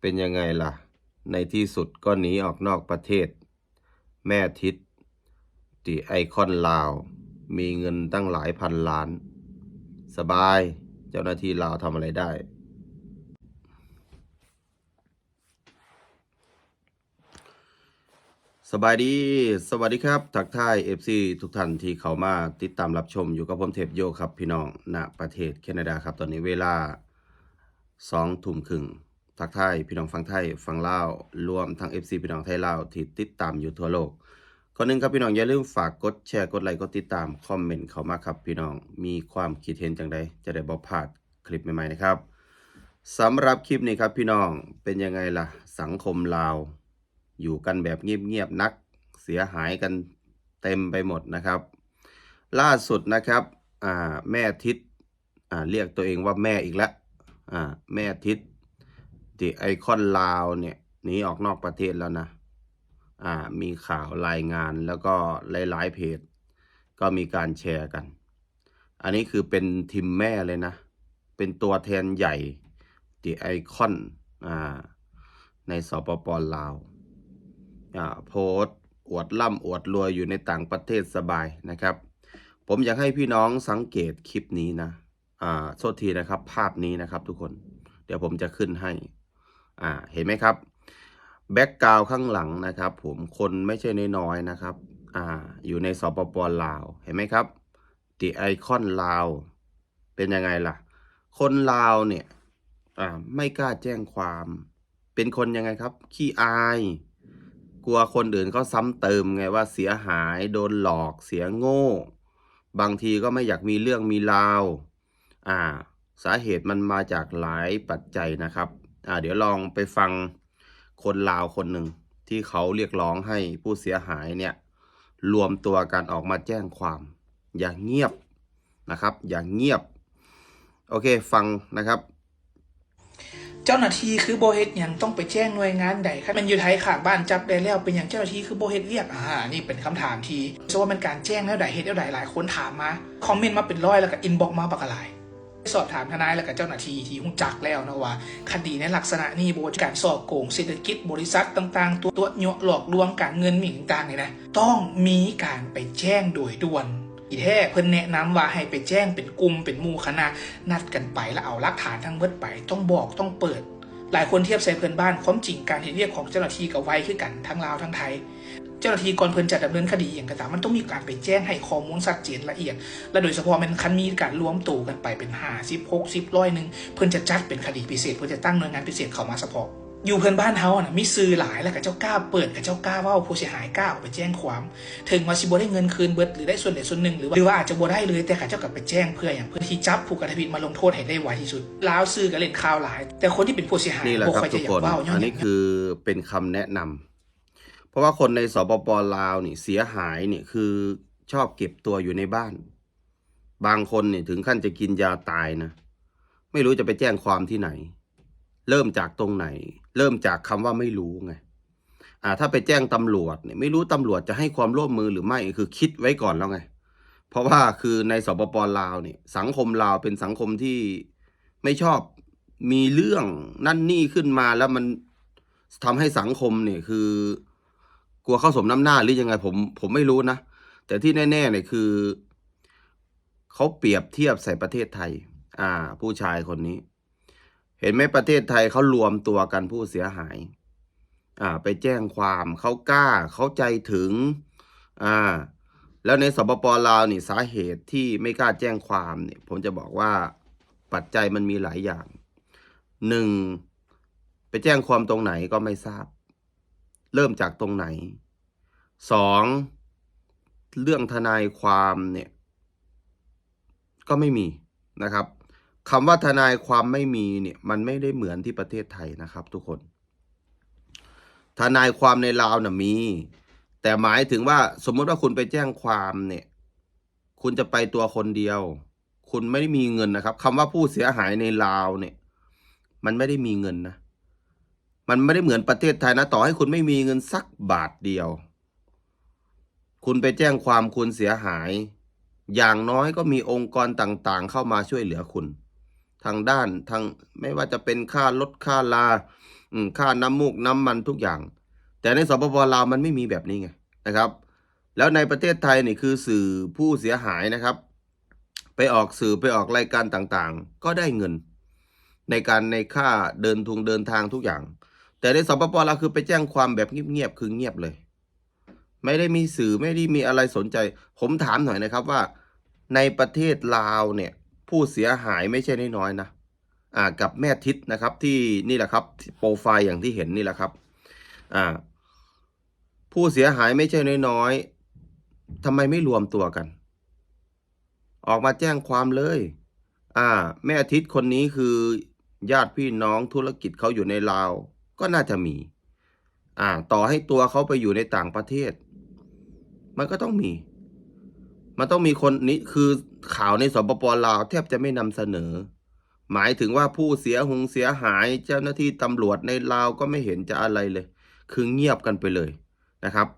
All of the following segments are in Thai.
เป็นยังไงล่ะ ในที่สุดก็หนีออกนอกประเทศ แม่ทิศตีไอคอนลาว มีเงินตั้งหลายพันล้าน สบายเจ้าหน้าที่ลาวทำอะไรได้ สบายดี สวัสดีครับ ทักทาย FC ทุกท่านที่เข้ามาติดตามรับชมอยู่กับผมเทพโยครับพี่น้องณประเทศแคนาดาครับ ตอนนี้เวลาสองทุ่มครึ่ง ทักทายพี่น้องฟังไทยฟังลาวรวมทั้ง FC พี่น้องไทยลาวที่ติดตามอยู่ทั่วโลกก่อนหนึ่งครับพี่น้องอย่าลืมฝากกดแชร์กดไลค์กดติดตามคอมเมนต์เข้ามาครับพี่น้องมีความคิดเห็นจังใดจะได้บ่พลาดคลิปใหม่ๆนะครับสำหรับคลิปนี้ครับพี่น้องเป็นยังไงล่ะ สังคมลาว อยู่กันแบบเงียบๆนัก เสียหายกันเต็มไปหมดนะครับ ล่าสุดนะครับแม่ทิศเรียกตัวเองว่าแม่อีกแล้วแม่ทิศ ที่ไอคอนลาวเนี่ยหนีออกนอกประเทศแล้วนะอ่ามีข่าวรายงานแล้วก็หลายๆเพจ ก็มีการแชร์กัน อันนี้คือเป็นทีมแม่เลยนะ เป็นตัวแทนใหญ่ที่ไอคอนอ่าในสปปลาวอ่าโพสอวดร่ำอวดรวยอยู่ในต่างประเทศสบายนะครับ ผมอยากให้พี่น้องสังเกตคลิปนี้นะ อ่าโทษทีนะครับ ภาพนี้นะครับทุกคน เดี๋ยวผมจะขึ้นให้ อ่าเห็นไหมครับแบ็กกราวข้างหลังนะครับ ผมคนไม่ใช่น้อยๆนะครับอ่าอยู่ในสปปลาวเห็นไหมครับดีไอคอนลาวเป็นยังไงล่ะ คนลาวเนี่ยอ่าไม่กล้าแจ้งความ เป็นคนยังไงครับ ขี้อาย กลัวคนอื่นเขาซ้ำเติมไงว่าเสียหายโดนหลอกเสียโง่ บางทีก็ไม่อยากมีเรื่องมีราวอ่า สาเหตุมันมาจากหลายปัจจัยนะครับ อ่าเดี๋ยวลองไปฟังคนลาวคนหนึ่งที่เขาเรียกร้องให้ผู้เสียหายเนี่ยรวมตัวกันออกมาแจ้งความ อย่างเงียบนะครับ อย่างเงียบ โอเคฟังนะครับ เจ้าหน้าที่คือโบเฮ็ดหยังต้องไปแจ้งหน่วยงานใดครับมันอยู่ไทยขางบ้านจับได้แล้วเป็นอย่างเจ้าหน้าที่คือโบเฮ็ดเรียกอ่านี่เป็นคำถามที่เพราะว่ามันการแจ้งแล้วใดเฮ็ดแล้วใดหลายคนถามมาคอมเมนต์มาเป็นร้อยแล้วก็อินบ็อกมาบักหลาย สอบถามทนายแล้วก็เจ้าหน้าที่ที่หุ้งจักแล้วนะว่า คดีในลักษณะนี้บการสอบโกงเศรษฐกิจบริษัทต่างๆ ตัวตัวเนาะหลอกลวงการเงินมิ่นต่างๆเนี่ยนะต้องมีการไปแจ้งโดยด่วนอีแท้เพิ่นแนะนำว่าให้ไปแจ้งเป็นกลุ่มเป็นหมู่คณะนัดกันไปแล้วเอาหลักฐานทั้งเบิดไปต้องบอกต้องเปิด หลายคนเทียบใส่เพื่อนบ้านความจริงการเห็นเรียกของเจ้าหน้าที่กับไว้คือกันทั้งลาวทั้งไทย เจ้าหน้าที่ก่อนเพิ่นจะดำเนินคดีอย่างกระตามมันต้องมีการไปแจ้งให้ข้อมูลชัดเจนละเอียด และโดยเฉพาะมันคันมีการรวมตัวกันไปเป็นห้าสิบหกสิบร้อยหนึ่งเพิ่นจะจัดเป็นคดีพิเศษเพิ่นจะตั้งหน่วยงานพิเศษเข้ามาเฉพาะอยู่เพื่อนบ้านเฮาน่ะมีซื้อหลายแล้วกับเจ้ากล้าเปิดกับเจ้ากล้าเว่าผู้เสียหายกล้าออกไปแจ้งความ ถึงว่าสิบ่ได้เงินคืนเบิดหรือได้ส่วนใดส่วนหนึ่งหรือว่าหรือว่าอาจจะบ่ได้เลยแต่ข้าเจ้ากลับไปแจ้งเพื่ออย่างเพื่อที่จับผู้กระทำผิดมาลงโทษให้ได้ไวที่สุดลาวซื้อกับเล่นข่าวหลาย แต่คนที่เป็นผู้เสียหายนี่แหละบ่ครับค่อยทุจะกอยาคกนเว้าย้อนอันหนี้ยังคือเป็นคำแนะนำ เพราะว่าคนในสปปลาวนี่เสียหายนี่คือชอบเก็บตัวอยู่ในบ้าน บางคนเนี่ยถึงขั้นจะกินยาตายนะ ไม่รู้จะไปแจ้งความที่ไหน เริ่มจากตรงไหน เริ่มจากคำว่าไม่รู้ไงอ่าถ้าไปแจ้งตำรวจเนี่ยไม่รู้ตำรวจจะให้ความร่วมมือหรือไม่คือคิดไว้ก่อนแล้วไง เพราะว่าคือในสปปลาวเนี่ยสังคมลาวเป็นสังคมที่ไม่ชอบมีเรื่องนั่นนี่ขึ้นมาแล้วมันทำให้สังคมเนี่ยคือ กลัวเข้าสมน้ำหน้าหรือยังไงผมผมไม่รู้นะ แต่ที่แน่ๆเนี่ยคือ เขาเปรียบเทียบใส่ประเทศไทย อ่า ผู้ชายคนนี้ เห็นไหมประเทศไทยเขารวมตัวกันผู้เสียหาย อ่า ไปแจ้งความเขากล้าเขาใจถึง อ่า แล้วในสปปลาวนี่สาเหตุที่ไม่กล้าแจ้งความเนี่ยผมจะบอกว่าปัจจัยมันมีหลายอย่างหนึ่งไปแจ้งความตรงไหนก็ไม่ทราบ เริ่มจากตรงไหนสองเรื่องทนายความเนี่ยก็ไม่มีนะครับคำว่าทนายความไม่มีเนี่ยมันไม่ได้เหมือนที่ประเทศไทยนะครับ ทุกคน ทนายความในลาวน่ะมี แต่หมายถึงว่าสมมติว่าคุณไปแจ้งความเนี่ย คุณจะไปตัวคนเดียว คุณไม่ได้มีเงินนะครับคำว่าผู้เสียหายในลาวเนี่ย มันไม่ได้มีเงินนะ มันไม่ได้เหมือนประเทศไทยนะ ต่อให้คุณไม่มีเงินสักบาทเดียว คุณไปแจ้งความคุณเสียหาย อย่างน้อยก็มีองค์กรต่างๆ เข้ามาช่วยเหลือคุณ ทางด้านทางไม่ว่าจะเป็นค่ารถค่าลาค่าน้ำมูกน้ำมันทุกอย่าง แต่ในสปปลาวมันไม่มีแบบนี้ไงนะครับ แล้วในประเทศไทยนี่คือสื่อผู้เสียหายนะครับ ไปออกสื่อไปออกรายการต่างๆ ก็ได้เงิน ในการในค่าเดินทุงเดินทางทุกอย่าง แต่ในสปปลาวคือไปแจ้งความแบบเงียบๆคือเงียบเลย ไม่ได้มีสื่อไม่ได้มีอะไรสนใจ ผมถามหน่อยนะครับว่า ในประเทศลาวเนี่ย ผู้เสียหายไม่ใช่น้อยๆนะอ่ากับแม่ทิศนะครับที่นี่แหละครับโปรไฟล์อย่างที่เห็นนี่แหละครับอ่าผู้เสียหายไม่ใช่น้อยๆทำไมไม่รวมตัวกัน ออกมาแจ้งความเลย อ่า แม่ทิศคนนี้คือญาติพี่น้องธุรกิจเขาอยู่ในลาว ก็น่าจะมี อ่า ต่อให้ตัวเขาไปอยู่ในต่างประเทศ มันก็ต้องมี มันต้องมีคนนี้คือข่าวในสปปลาวแทบจะไม่นำเสนอ หมายถึงว่าผู้เสียหงเสียหายเจ้าหน้าที่ตำรวจในลาวก็ไม่เห็นจะอะไรเลย คือเงียบกันไปเลยนะครับ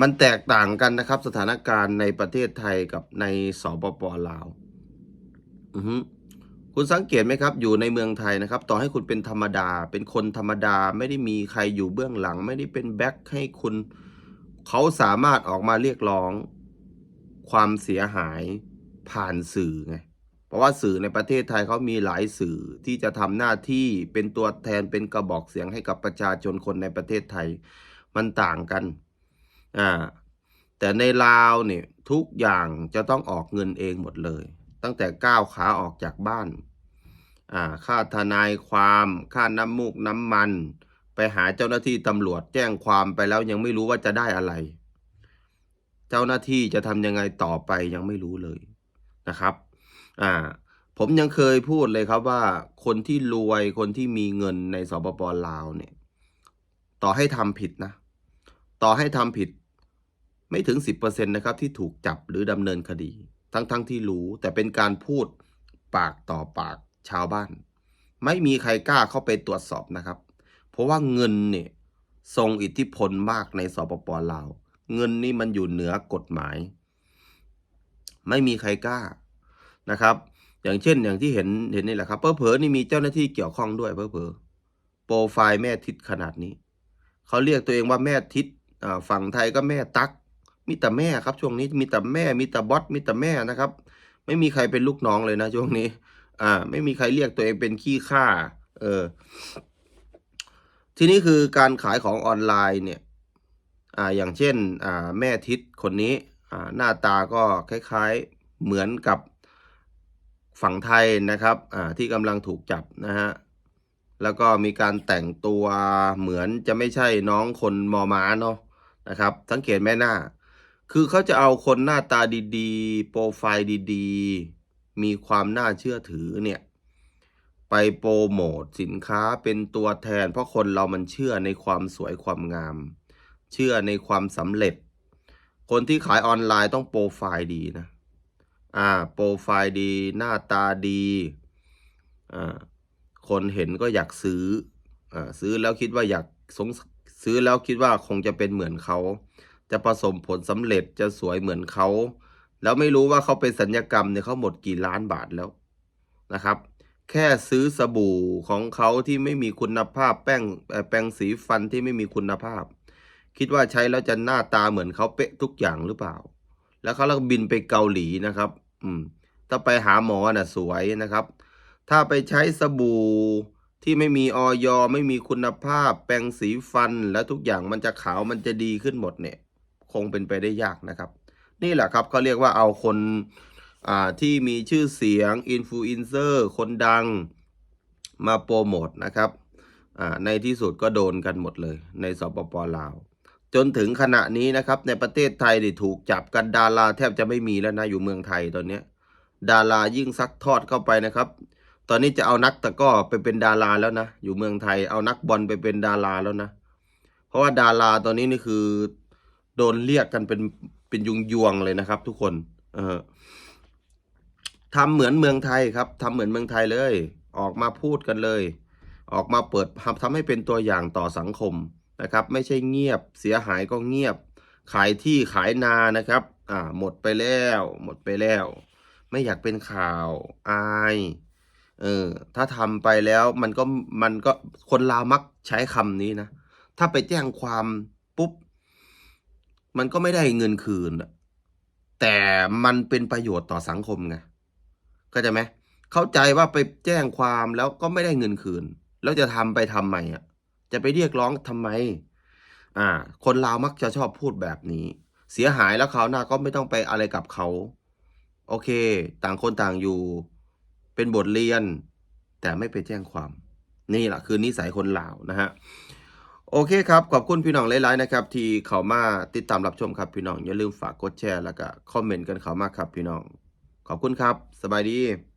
มันแตกต่างกันนะครับ สถานการณ์ในประเทศไทยกับในสปปลาว อือฮึ คุณสังเกตไหมครับ อยู่ในเมืองไทยนะครับ ต่อให้คุณเป็นธรรมดา เป็นคนธรรมดา ไม่ได้มีใครอยู่เบื้องหลัง ไม่ได้เป็นแบ็คให้คุณ เขาสามารถออกมาเรียกร้อง ความเสียหายผ่านสื่อไง เพราะว่าสื่อในประเทศไทยเขามีหลายสื่อที่จะทำหน้าที่เป็นตัวแทนเป็นกระบอกเสียงให้กับประชาชนคนในประเทศไทย มันต่างกัน อ่า แต่ในลาวเนี่ยทุกอย่างจะต้องออกเงินเองหมดเลย ตั้งแต่ก้าวขาออกจากบ้าน ค่าทนายความ ค่าน้ำมูกน้ำมัน ไปหาเจ้าหน้าที่ตำรวจแจ้งความไปแล้วยังไม่รู้ว่าจะได้อะไร เจ้าหน้าที่จะทำยังไงต่อไปยังไม่รู้เลยนะครับอ่าผมยังเคยพูดเลยครับว่าคนที่รวยคนที่มีเงินในสปปลาวเนี่ย ต่อให้ทำผิดนะ ต่อให้ทำผิด ไม่ถึงสิบเปอร์เซ็นนะครับที่ถูกจับหรือดำเนินคดี ทั้งๆทที่รู้แต่เป็นการพูดปากต่อปากชาวบ้าน ไม่มีใครกล้าเข้าไปตรวจสอบนะครับ เพราะว่าเงินเนี่ยทรงอิทธิพลมากในสปปลาวเงินนี่มันอยู่เหนือกฎหมาย ไม่มีใครกล้านะครับ อย่างเช่นอย่างที่เห็นเห็นนี่แหละครับเพอเพอนี่มีเจ้าหน้าที่เกี่ยวข้องด้วยเพอเพอโปรไฟล์แม่ทิศขนาดนี้ เขาเรียกตัวเองว่าแม่ทิศฝั่งไทยก็แม่ตัก มีแต่แม่ครับช่วงนี้มีแต่แม่มีแต่บอสมีแต่แม่นะครับ ไม่มีใครเป็นลูกน้องเลยนะช่วงนี้ อ่า ไม่มีใครเรียกตัวเองเป็นขี้ข้าเออ ทีนี้คือการขายของออนไลน์เนี่ย อ่า อย่างเช่น อ่า แม่ทิศคนนี้ อ่า หน้าตาก็คล้าย ๆเหมือนกับฝั่งไทยนะครับ อ่า ที่กำลังถูกจับนะฮะแล้วก็มีการแต่งตัวเหมือนจะไม่ใช่น้องคนมอม้าเนาะนะครับ สังเกตแม่หน้า คือเขาจะเอาคนหน้าตาดีๆ โปรไฟล์ดีๆ มีความน่าเชื่อถือเนี่ย ไปโปรโมทสินค้าเป็นตัวแทน เพราะคนเรามันเชื่อในความสวยความงาม เชื่อในความสำเร็จ คนที่ขายออนไลน์ต้องโปรไฟล์ดีนะ อ่า โปรไฟล์ดี หน้าตาดี อ่า คนเห็นก็อยากซื้อ อ่า ซื้อแล้วคิดว่าอยากสงซื้อแล้วคิดว่าคงจะเป็นเหมือนเขา จะประสมผลสำเร็จจะสวยเหมือนเขา แล้วไม่รู้ว่าเขาไปสัญญกรรมเนี่ยเขาหมดกี่ล้านบาทแล้วนะครับ แค่ซื้อสบู่ของเขาที่ไม่มีคุณภาพแป้งแปรงสีฟันที่ไม่มีคุณภาพ คิดว่าใช้แล้วจะหน้าตาเหมือนเขาเป๊ะทุกอย่างหรือเปล่า แล้วเขาแล้วบินไปเกาหลีนะครับ อืมถ้าไปหาหมอน่ะสวยนะครับ ถ้าไปใช้สบู่ที่ไม่มีออยไม่มีคุณภาพ แปรงสีฟันแล้วทุกอย่างมันจะขาวมันจะดีขึ้นหมดเนี่ย คงเป็นไปได้ยากนะครับ นี่แหละครับเขาเรียกว่าเอาคนาที่มีชื่อเสียงอินฟลูเอนเซอร์คนดังมาโปรโมทนะครับในที่สุดก็โดนกันหมดเลย ในสปปลาว จนถึงขณะนี้นะครับ ในประเทศไทยนี่ถูกจับกันดาราแทบจะไม่มีแล้วนะ อยู่เมืองไทยตอนนี้ดารายิ่งซักทอดเข้าไปนะครับ ตอนนี้จะเอานักตะก้อไปเป็นดาราแล้วนะ อยู่เมืองไทยเอานักบอลไปเป็นดาราแล้วนะ เพราะว่าดาราตอนนี้นี่คือ โดนเรียกกันเป็นเป็นยุงยวงเลยนะครับ ทุกคนเออทำเหมือนเมืองไทยครับทำเหมือนเมืองไทยเลย ออกมาพูดกันเลย ออกมาเปิดทำทำให้เป็นตัวอย่างต่อสังคมนะครับ ไม่ใช่เงียบเสียหายก็เงียบ ขายที่ขายนานะครับ อ่า หมดไปแล้ว หมดไปแล้ว ไม่อยากเป็นข่าวอายเออถ้าทำไปแล้วมันก็มันก็คนลาวมักใช้คำนี้นะ ถ้าไปแจ้งความปุ๊บ มันก็ไม่ได้เงินคืน แต่มันเป็นประโยชน์ต่อสังคมไงเข้าใจไหมเข้าใจว่าไปแจ้งความแล้วก็ไม่ได้เงินคืน แล้วจะทำไปทำไมอะ จะไปเรียกร้องทำไม อ่า คนลาวมักจะชอบพูดแบบนี้ เสียหายแล้วคราหน้าก็ไม่ต้องไปอะไรกับเขา โอเค ต่างคนต่างอยู่ เป็นบทเรียน แต่ไม่ไปแจ้งความ นี่แหละคือนิสัยคนลาวนะฮะ โอเคครับ ขอบคุณพี่น้องหลายๆนะครับ ที่เขามาติดตามรับชมครับพี่น้องอย่าลืมฝากกดแชร์แล้วก็คอมเมนต์กันเขามากครับพี่น้อง ขอบคุณครับ สบายดี